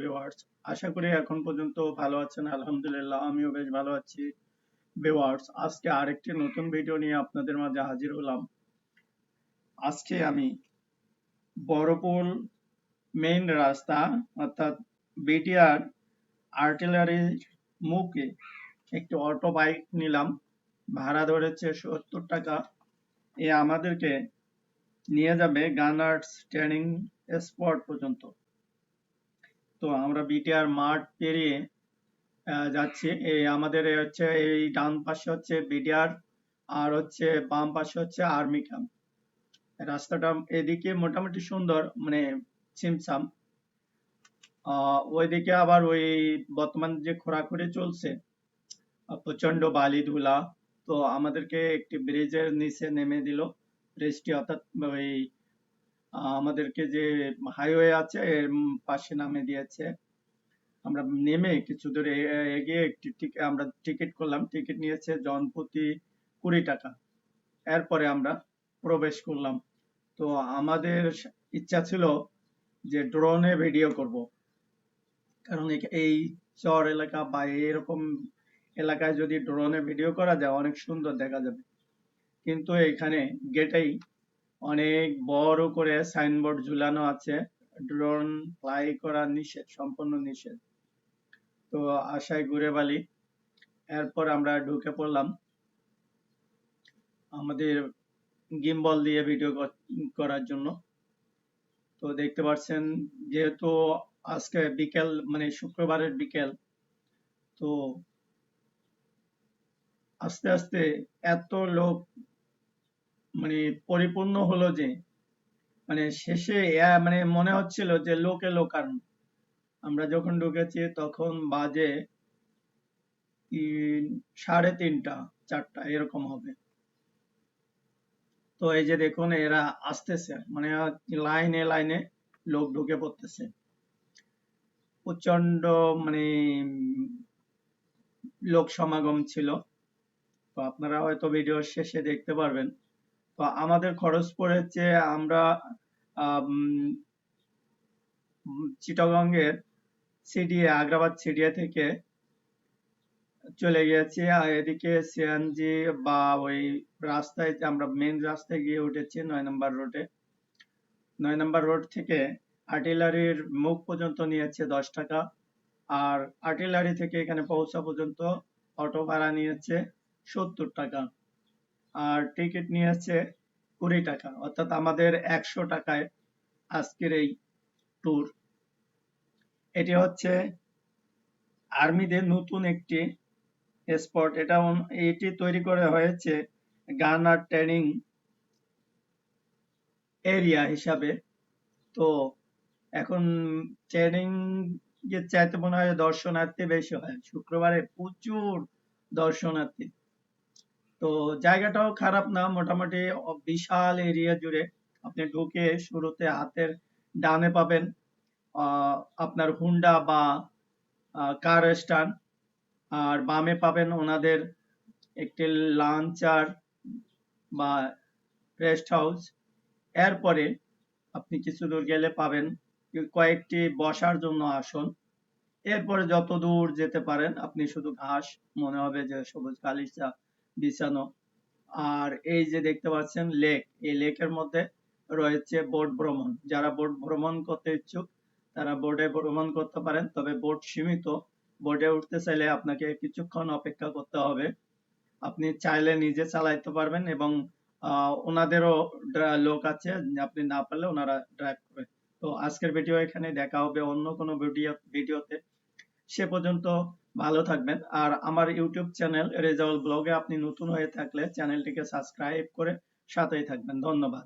Viewers আশা করি এখন পর্যন্ত ভালো আছেন। আলহামদুলিল্লাহ, আমিও বেশ ভালো আছি। ভিউয়ার্স আজকে আরেকটি নতুন ভিডিও নিয়ে আপনাদের মাঝে হাজির হলাম। আজকে আমি বড়পুল মেইন রাস্তা, অর্থাৎ বিটিআর আর্টিলারি মুখে একটি অটো বাইক নিলাম। ভাড়া ধরেছে সত্তর টাকা। এ আমাদেরকে নিয়ে যাবে গানার্স ট্রেনিং স্পট পর্যন্ত। তো আমরা বিটিআর মাঠ পেরিয়ে যাচ্ছি। এই আমাদের হচ্ছে, এই ডান পাশে হচ্ছে বিটিআর আর হচ্ছে বাম পাশে হচ্ছে আর্মি ক্যাম্প রাস্তাটা এদিকে মোটামুটি সুন্দর মানে ছিমছাম। ওইদিকে আবার ওই বর্তমান যে খোরাখুরি চলছে প্রচণ্ড বালি ধুলা তো আমাদেরকে একটি ব্রিজের নিচে নেমে দিল। ব্রিজটি অর্থাৎ ওই আমাদেরকে যে হাইওয়ে আছে, এর পাশে নামে দিয়েছে। আমরা নেমে কিছু দূর এগিয়ে একটি আমরা টিকিট করলাম। টিকিট নিয়েছে জনপ্রতি কুড়ি টাকা। এরপরে আমরা প্রবেশ করলাম। তো আমাদের ইচ্ছা ছিল যে ড্রোনে ভিডিও করব। কারণ এই চর এলাকা বা এরকম এলাকায় যদি ড্রোনে ভিডিও করা যায়, অনেক সুন্দর দেখা যাবে। কিন্তু এখানে গেটেই অনেক বড় করে সাইনবোর্ড ঝুলানো আছে। ড্রোন ফ্লাই করা নিষেধ, সম্পূর্ণ নিষেধ। তো আশায় ঘুরে বালি। এরপর আমরা ঢুকে পড়লাম। আমাদের গিম্বল দিয়ে ভিডিও করার জন্য। তো দেখতে পাচ্ছেন, যেহেতু আজকে বিকেল মানে শুক্রবারের বিকেল, তো আস্তে আস্তে এত লোক মানে পরিপূর্ণ হলো যে মানে শেষে মানে মনে হচ্ছিল যে লোকে লোকারণ আমরা যখন ঢুকেছি তখন বাজে সাড়ে তিনটা, চারটা, এরকম হবে। তো এই যে দেখুন, এরা আসতেছে মানে লাইনে লাইনে লোক ঢুকে পড়তেছে। প্রচণ্ড মানে লোক সমাগম ছিল। তো আপনারা হয়তো ভিডিও শেষে দেখতে পারবেন তো আমাদের খরচ পড়েছে আমরা চিটাগংয়ের সিডিএ, আগ্রাবাদ সিডিএ থেকে চলে গেছি আর এদিকে সিএনজি বা ওই রাস্তায় আমরা মেন রাস্তায় গিয়ে উঠেছি নয় নম্বর রোডে নয় নম্বর রোড থেকে আর্টিলারির মুখ পর্যন্ত নিয়েছে দশ টাকা। আর আর্টিলারি থেকে এখানে পৌঁছা পর্যন্ত অটো ভাড়া নিয়েছে সত্তর টাকা। আর টিকিট নিয়েছে কুড়ি টাকা। অর্থাৎ আমাদের একশো টাকায় আজকের এই ট্যুর এটি হচ্ছে আর্মিদের নতুন একটি স্পট এটা এটি তৈরি করা হয়েছে গানার ট্রেনিং এরিয়া হিসাবে। তো এখন ট্রেনিং যে চাইতে মনে হয় দর্শনার্থী বেশি হয়। শুক্রবারে প্রচুর দর্শনার্থী। তো জায়গাটাও খারাপ না, মোটামুটি বিশাল এরিয়া জুড়ে আপনি ঢুকে শুরুতে হাতের ডানে পাবেন আপনার হুন্ডা বা কার স্ট্যান্ড আর বামে পাবেন ওনাদের একটি লাঞ্চার বা রেস্ট হাউস। এরপরে আপনি কিছু দূর গেলে পাবেন কয়েকটি বসার জন্য আসন। এরপরে যত দূর যেতে পারেন, আপনি শুধু ঘাস, মনে হবে যে সবুজ গালিচা বিছানো। আর এই যে দেখতে পাচ্ছেন লেক, এই লেকের মধ্যে রয়েছে বোট ভ্রমণ। যারা বোট ভ্রমণ করতে ইচ্ছুক, তারা বোটে ভ্রমণ করতে পারেন, তবে বোট সীমিত। বোটে উঠতে চাইলে আপনাকে কিছুক্ষণ অপেক্ষা করতে হবে। আপনি চাইলে নিজে চালাইতে পারবেন এবং ওনাদেরও লোক আছে, আপনি না পারলে ওনারা ড্রাইভ করবে তো আজকের ভিডিও এখানে দেখা হবে অন্য কোনো ভিডিও, ভিডিওতে। সে পর্যন্ত ভালো থাকবেন। আর আমার ইউটিউব চ্যানেল রেজাউল ব্লগে আপনি নতুন হয়ে থাকলে চ্যানেলটিকে সাবস্ক্রাইব করে সাথেই থাকবেন। ধন্যবাদ।